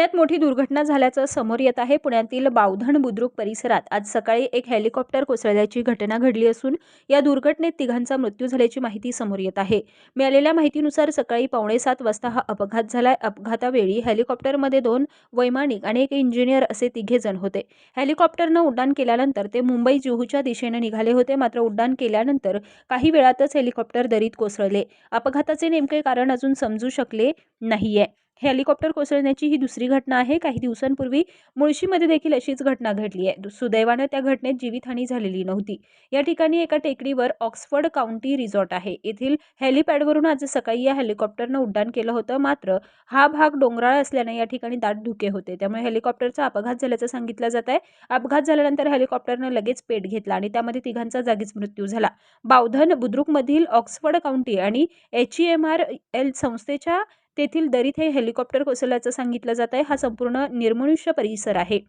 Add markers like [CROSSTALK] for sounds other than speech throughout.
पुण्यात मोठी दुर्घटना झाल्याचं समोर येत आहे. पुण्यातील बावधण बुद्रुक परिसरात आज सकाळी एक हेलिकॉप्टर कोसळल्याची घटना घडली असून या दुर्घटनेत तिघांचा मृत्यू झाल्याची माहिती समोर येत आहे. मिळालेल्या माहितीनुसार सकाळी पावणे सात वाजता हा अपघात झालाय. अपघातावेळी हेलिकॉप्टरमध्ये दोन वैमानिक आणि एक इंजिनियर असे तिघे जण होते. हेलिकॉप्टरनं उड्डाण केल्यानंतर ते मुंबई जुहूच्या दिशेनं निघाले होते. मात्र उड्डाण केल्यानंतर काही वेळातच हेलिकॉप्टर दरीत कोसळले. अपघाताचे नेमके कारण अजून समजू शकले नाहीये. हेलिकॉप्टर कोसळण्याची ही दुसरी घटना आहे. काही दिवसांपूर्वी मुळशीमध्ये देखील अशीच घटना घडली आहे. सुदैवानं त्या घटनेत जीवितहानी झालेली नव्हती. या ठिकाणी एका टेकडीवर ऑक्सफर्ड काउंटी रिसॉर्ट आहे. येथील हेलिपॅडवरून आज सकाळी या हेलिकॉप्टरनं उड्डाण केलं होतं. मात्र हा भाग डोंगराळ असल्याने या ठिकाणी दाट धुके होते. त्यामुळे हेलिकॉप्टरचा अपघात झाल्याचं सांगितलं जात आहे. अपघात झाल्यानंतर हेलिकॉप्टरनं लगेच पेट घेतला आणि त्यामध्ये तिघांचा जागीच मृत्यू झाला. बावधन बुद्रुकमधील ऑक्सफर्ड काउंटी आणि H E M R L संस्थेच्या तेथील दरीत हे हेलिकॉप्टर कोसळल्याचं सांगितलं जात आहे. हा संपूर्ण निर्मनुष्य परिसर आहे.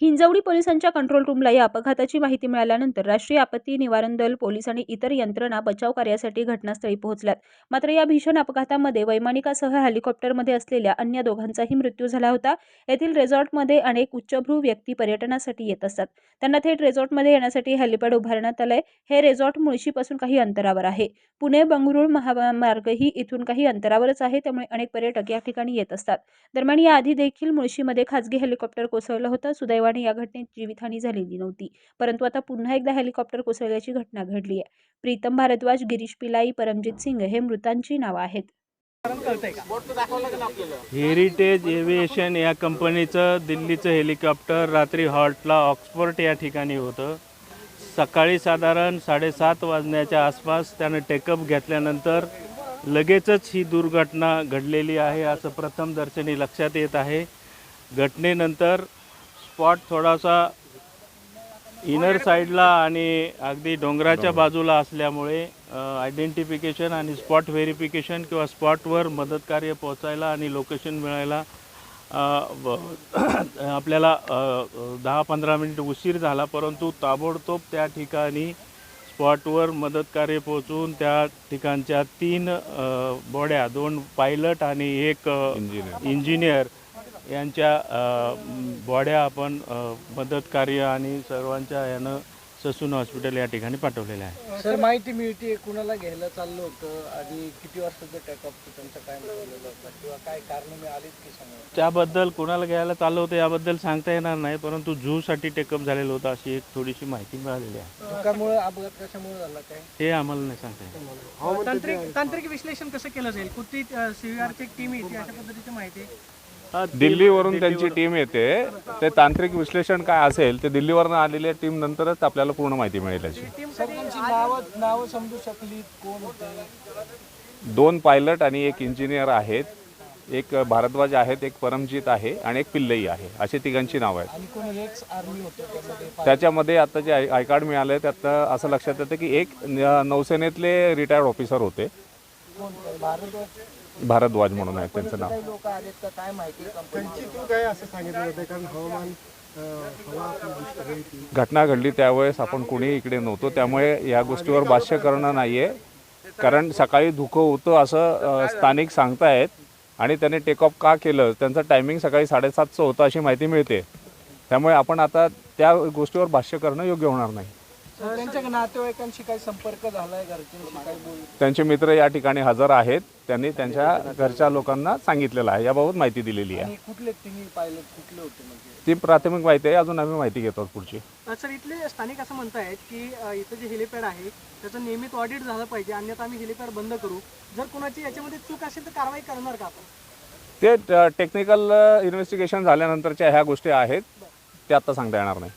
हिंजवडी पोलिसांच्या कंट्रोल रूमला या अपघाताची माहिती मिळाल्यानंतर राष्ट्रीय आपत्ती निवारण दल पोलीस आणि इतर यंत्रणा बचाव कार्यासाठी घटनास्थळी पोहोचल्यात. मात्र या भीषण अपघातामध्ये वैमानिकासह हेलिकॉप्टरमध्ये असलेल्या अन्य दोघांचाही मृत्यू झाला होता. येथील रिसॉर्टमध्ये अनेक उच्चभ्रू व्यक्ती पर्यटनासाठी येत असतात. त्यांना थेट रिसॉर्टमध्ये येण्यासाठी हेलिपॅड उभारण्यात आलंय. हे रिसॉर्ट मुळशीपासून काही अंतरावर आहे. पुणे बंगळुरू महामार्गही इथून काही अंतरावरच आहे. त्यामुळे अनेक पर्यटक या ठिकाणी येत असतात. दरम्यान याआधी देखील मुळशीमध्ये खासगी हेलिकॉप्टर कोसळलं होतं. सुदैवाने या घटनेत जीवितहानी झालेली नव्हती. परंतु आता पुन्हा एकदा हेलिकॉप्टर कोसळल्याची घटना घडली आहे. प्रीतम भारद्वाज गिरीश पिलाई परमजित सिंग हे मृतांची नावं आहेत. हेरिटेज एव्हिएशन या कंपनीचं दिल्लीचं हेलिकॉप्टर रात्री हॉल्टला ऑक्सफर्ड या ठिकाणी होतं. सकाळी साधारण साडेसात वाजण्याच्या आसपास त्यानं टेकअप घेतल्यानंतर लगेचच ही दुर्घटना घडलेली आहे असं प्रथम दर्शनी लक्षात येत आहे. घटनेनंतर स्पॉट थोडासा इनर साईडला आणि अगदी डोंगराच्या बाजूला असल्यामुळे आयडेंटिफिकेशन आणि स्पॉट व्हेरिफिकेशन किंवा स्पॉटवर मदत कार्य पोहोचायला आणि लोकेशन मिळायला [CLEARS THROAT] आपल्याला दहा पंधरा मिनिट उशीर झाला परंतु ताबडतोब त्या ठिकाणी स्पॉटवर मदत कार्य पोहोचून त्या ठिकाणच्या तीन बॉड्या दोन पायलट आणि एक इंजिनियर यांच्या बॉड्या आपण मदत कार्य आणि सर्वांच्या यानं ससून हॉस्पिटल या ठिकाणी पाठवलेले आहे. सर माहिती मिळते कुणाला घ्यायला चाललं होतं? आणि किती वाजताचं टॅकअप त्यांचं काय होतं? किंवा काय कारण मिळालीत की समोर त्याबद्दल कोणाला घ्यायला चाललं होतं याबद्दल सांगता येणार नाही परंतु झूसाठी टेकअप झालेलं होतं अशी एक थोडीशी माहिती मिळालेली आहे. धुक्यामुळे अपघात कशामुळे झाला काय? हे आम्हाला नाही सांगता येणार. तांत्रिक तांत्रिक विश्लेषण कसं केलं जाईल? कुठली सीव्हीआरची एक टीम येते अशा पद्धतीची माहिती हा, दिल्लीवरून त्यांची टीम येते. ते तांत्रिक विश्लेषण काय असेल ते दिल्लीवरून आलेल्या टीम नंतरच आपल्याला पूर्ण माहिती मिळेल याची. नावं नावं समजू शकली कोण दोन पायलट आणि एक इंजिनियर आहेत. एक भारद्वाज आहेत एक परमजीत आहे आणि एक पिल्लई आहे. अशी तिघांची नावं आहेत. आणि कोण एक्स आर्मी होते त्यामध्ये त्याच्यामध्ये आता जे आय कार्ड मिळाले त्यात असं लक्षात येतं की एक न- नौसेनेतले रिटायर्ड ऑफिसर होते. कोण भारत भारद्वाज म्हणून आहेत त्यांचं नाव. काही लोक आलेत का? काय माहिती कंपनी काय असं सांगितलं जातं कारण हवामान अं, हवा आपली दुष्काळी होती. घटना घडली त्यावेळेस आपण कुणी इकडे नव्हतो. त्यामुळे या गोष्टीवर भाष्य करणं नाही आहे कारण सकाळी धुकं होतं असं स्थानिक सांगतायत. आणि त्याने टेक ऑफ का केलं? त्यांचं टायमिंग सकाळी साडेसातचं होतं अशी माहिती मिळते. त्यामुळे आपण आता त्या गोष्टीवर भाष्य करणं योग्य होणार नाही. त्यांच्या नातेवाईकांशी काही संपर्क झालाय घरच्यांशी काही बोल? त्यांचे मित्र या ठिकाणी हजर आहेत. त्यांनी त्यांच्या घरच्या लोकांना सांगितलेलं आहे. याबाबत माहिती दिलेली आहे. आणि कुठले तिन्ही पायलट कुठले होते म्हणजे? ती प्राथमिक माहिती आहे. अजून आम्ही माहिती घेतो पुढची. सर इथले स्थानिक असं म्हणतायत की अ, इथं जे हेलिपॅड आहे त्याचं नियमित ऑडिट झालं पाहिजे. अन्यथा आम्ही हेलिपॅड बंद करू. जर कोणाची याच्यामध्ये चूक असेल तर कारवाई करणार का आपण? ते टेक्निकल इन्व्हेस्टिगेशन झाल्यानंतरच्या ह्या गोष्टी आहेत. ते आता सांगता येणार नाही.